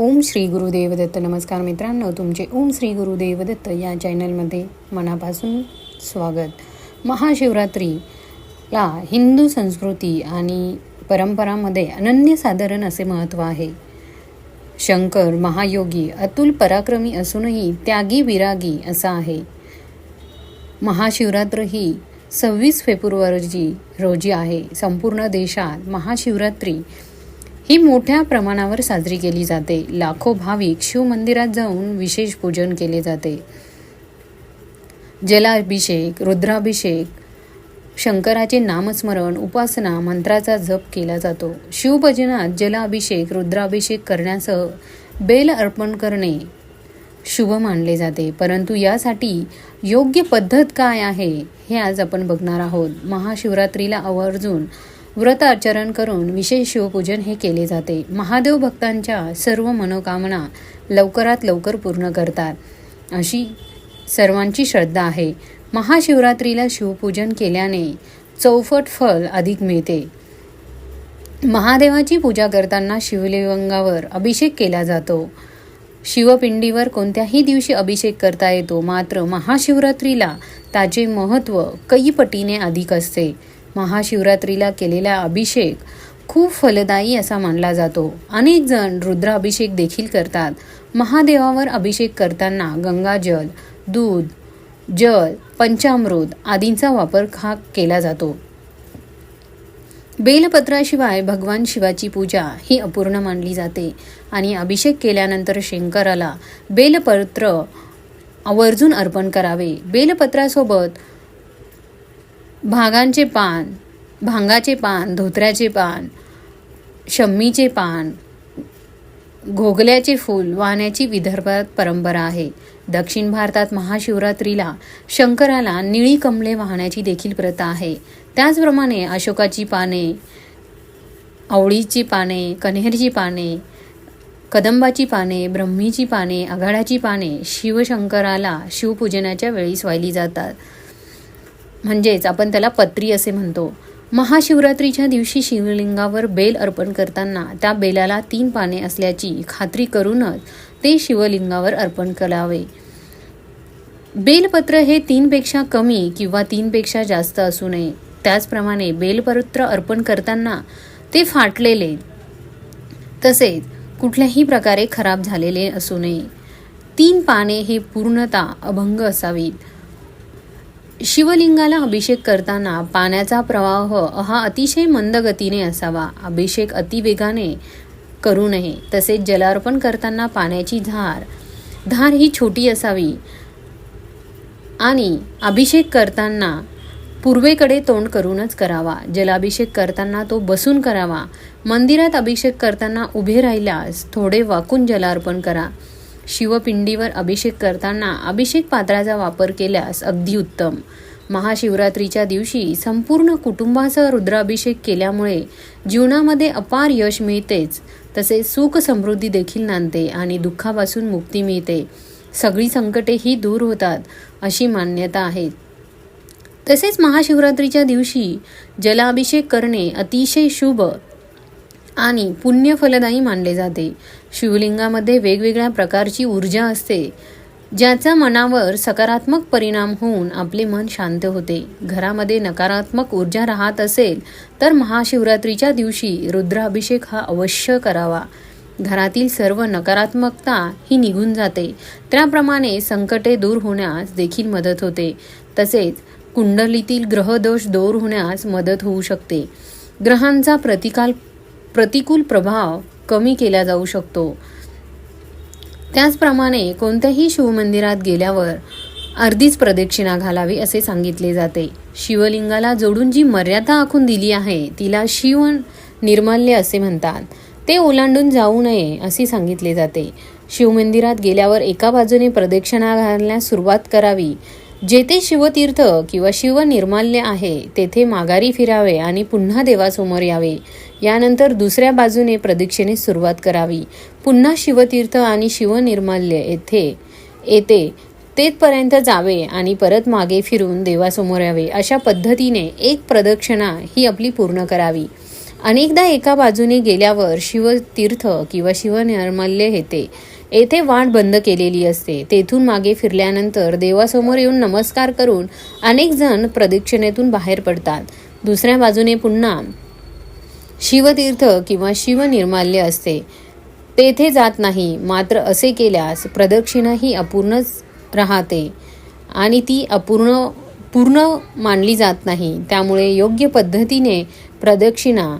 ओम श्री गुरुदेव दत्त नमस्कार मित्रांनो तुमचे ओम श्री गुरुदेव दत्त या चॅनलमध्ये मनापासून स्वागत. महाशिवरात्रीला हिंदू संस्कृती आणि परंपरामध्ये अनन्यसाधारण असे महत्त्व आहे. शंकर महायोगी अतुल पराक्रमी असूनही त्यागी विरागी असा आहे. महाशिवरात्र ही सव्वीस फेब्रुवारी रोजी आहे. संपूर्ण देशात महाशिवरात्री ही मोठ्या प्रमाणावर साजरी केली जाते. लाखो भाविक शिवमंदिरात जाऊन विशेष पूजन केले जाते. जलाभिषेक रुद्राभिषेक शंकराचे नामस्मरण उपासना मंत्राचा जप केला जातो. शिवभजनात जलाभिषेक रुद्राभिषेक करण्यासह बेल अर्पण करणे शुभ मानले जाते. परंतु यासाठी योग्य पद्धत काय आहे हे आज आपण बघणार आहोत. महाशिवरात्रीला आवर्जून व्रत आचरण करून विशेष शिवपूजन हे केले जाते. महादेव भक्तांच्या सर्व मनोकामना लवकरात लवकर पूर्ण करतात. अशी सर्वांची श्रद्धा आहे. महाशिवरात्रीला शिवपूजन केल्याने चौफट फल अधिक मिळते. महादेवाची पूजा करताना शिवलिंगावर अभिषेक केला जातो. शिवपिंडीवर कोणत्याही दिवशी अभिषेक करता येतो मात्र महाशिवरात्रीला त्याचे महत्त्व कैपटीने अधिक असते. महाशिवरात्रीला केलेला अभिषेक खूप फलदायी असा मानला जातो. अनेक जण रुद्राभिषेक देखील करतात. महादेवावर अभिषेक करताना गंगाजल दूध जल पंचामृत आदींचा वापर हा केला जातो. बेलपत्राशिवाय भगवान शिवाची पूजा ही अपूर्ण मानली जाते आणि अभिषेक केल्यानंतर शंकराला बेलपत्र आवर्जून अर्पण करावे. बेलपत्रासोबत भागांचे पान भांगाचे पान धोत्र्याचे पान शम्मीचे पान घोगल्याचे फूल वाहण्याची विदर्भात परंपरा आहे. दक्षिण भारतात महाशिवरात्रीला शंकराला निळी कमळे वाहण्याची देखील प्रथा आहे. त्याचप्रमाणे अशोकाची पाने आवळीची पाने कन्हेरची पाने कदंबाची पाने ब्रह्मीची पाने आघाड्याची पाने शिवशंकराला शिवपूजनाच्या वेळीस वाहिली जातात. म्हणजेच आपण त्याला पत्री असे म्हणतो. महाशिवरात्रीच्या दिवशी शिवलिंगावर बेल अर्पण करताना त्या बेलाला तीन पाने असल्याची खात्री करूनच ते शिवलिंगावर अर्पण करावे. बेलपत्र हे तीनपेक्षा कमी किंवा तीनपेक्षा जास्त असू नये. त्याचप्रमाणे बेलपत्र अर्पण करताना ते फाटलेले तसेच कुठल्याही प्रकारे खराब झालेले असू नये. तीन पाने हे पूर्णता अभंग असावीत. शिवलिंगाला अभिषेक करताना पाण्याचा प्रवाह हा अतिशय मंद गतीने असावा. अभिषेक अतिवेगाने करू नये. तसेच जलार्पण करताना पाण्याची धार धार ही छोटी असावी. आणि अभिषेक करताना पूर्वेकडे तोंड करूनच करावा. जलाभिषेक करताना तो बसून करावा. मंदिरात अभिषेक करताना उभे राहिल्यास थोडे वाकून जलार्पण करा. शिवपिंडीवर अभिषेक करताना अभिषेक पात्राचा वापर केल्यास अगदी उत्तम. महाशिवरात्रीच्या दिवशी संपूर्ण कुटुंबासह रुद्राभिषेक केल्यामुळे जीवनामध्ये अपार यश मिळतेच तसेच सुख समृद्धी देखील नांदते आणि दुःखापासून मुक्ती मिळते. सगळी संकटे ही दूर होतात अशी मान्यता आहे. तसेच महाशिवरात्रीच्या दिवशी जलाभिषेक करणे अतिशय शुभ आणि पुण्यफलदायी मानले जाते. शिवलिंगामध्ये वेगवेगळ्या प्रकारची ऊर्जा असते ज्याचा मनावर सकारात्मक परिणाम होऊन आपले मन शांत होते. घरामध्ये नकारात्मक ऊर्जा राहत असेल तर महाशिवरात्रीच्या दिवशी रुद्राभिषेक हा अवश्य करावा. घरातील सर्व नकारात्मकता ही निघून जाते. त्याप्रमाणे संकटे दूर होण्यास देखील मदत होते. तसेच कुंडलीतील ग्रहदोष दूर होण्यास मदत होऊ शकते. ग्रहांचा प्रतिकाल प्रतिकूल प्रभाव कमी केला जाऊ शकतो. त्याचप्रमाणे कोणत्याही शिवमंदिरात गेल्यावर अर्धीच प्रदक्षिणा घालावी असे सांगितले जाते. शिवलिंगाला जोडून जी मर्यादा आखून दिली आहे तिला शिव निर्माल्य असे म्हणतात. ते ओलांडून जाऊ नये असे सांगितले जाते. शिवमंदिरात गेल्यावर एका बाजूने प्रदक्षिणा घालण्यास सुरुवात करावी. जेथे शिवतीर्थ किंवा शिव निर्माल्य आहे तेथे माघारी फिरावे आणि पुन्हा देवासमोर यावे. यानंतर दुसऱ्या बाजूने प्रदक्षिणेस सुरुवात करावी. पुन्हा शिवतीर्थ आणि शिवनिर्माल्य येथे येते. तेथपर्यंत जावे आणि परत मागे फिरून देवासमोर यावे. अशा पद्धतीने एक प्रदक्षिणा ही आपली पूर्ण करावी. अनेकदा एका बाजूने गेल्यावर शिवतीर्थ किंवा शिवनिर्मल्य येते. येथे वाट बंद केलेली असते. तेथून मागे फिरल्यानंतर देवासमोर येऊन नमस्कार करून अनेक जण प्रदक्षिणेतून बाहेर पडतात. दुसऱ्या बाजूने पुन्हा शिवतीर्थ किंवा शिवनिर्माल्य असते. तेथे जात नाही मात्र असे केल्यास प्रदक्षिणा ही अपूर्णच राहते आणि ती अपूर्ण पूर्ण मानली जात नाही. त्यामुळे योग्य पद्धतीने प्रदक्षिणा